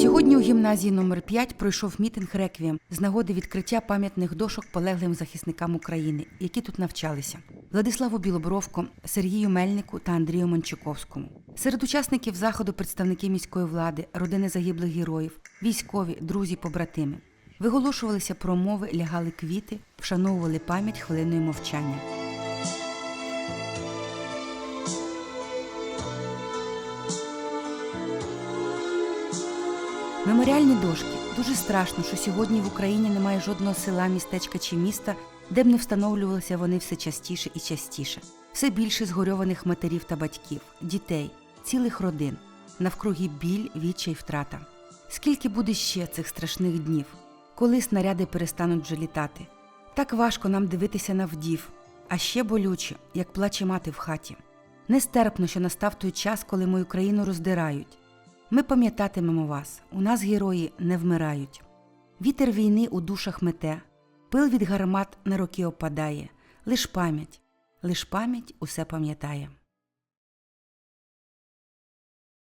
Сьогодні у гімназії номер 5 пройшов мітинг реквієм з нагоди відкриття пам'ятних дошок полеглим захисникам України, які тут навчалися. Владиславу Білобровко, Сергію Мельнику та Андрію Мончаковському. Серед учасників заходу представники міської влади, родини загиблих героїв, військові, друзі, побратими. Виголошувалися промови, лягали квіти, вшановували пам'ять хвилиною мовчання. Меморіальні дошки. Дуже страшно, що сьогодні в Україні немає жодного села, містечка чи міста, де б не встановлювалися вони все частіше і частіше. Все більше згорьованих матерів та батьків, дітей, цілих родин, навкруги біль, відчай, втрата. Скільки буде ще цих страшних днів, коли снаряди перестануть вже літати? Так важко нам дивитися на вдів, а ще болюче, як плаче мати в хаті. Нестерпно, що настав той час, коли мою країну роздирають. Ми пам'ятатимемо вас, у нас герої не вмирають. Вітер війни у душах мете, пил від гармат на роки опадає, лиш пам'ять, лиш пам'ять усе пам'ятає.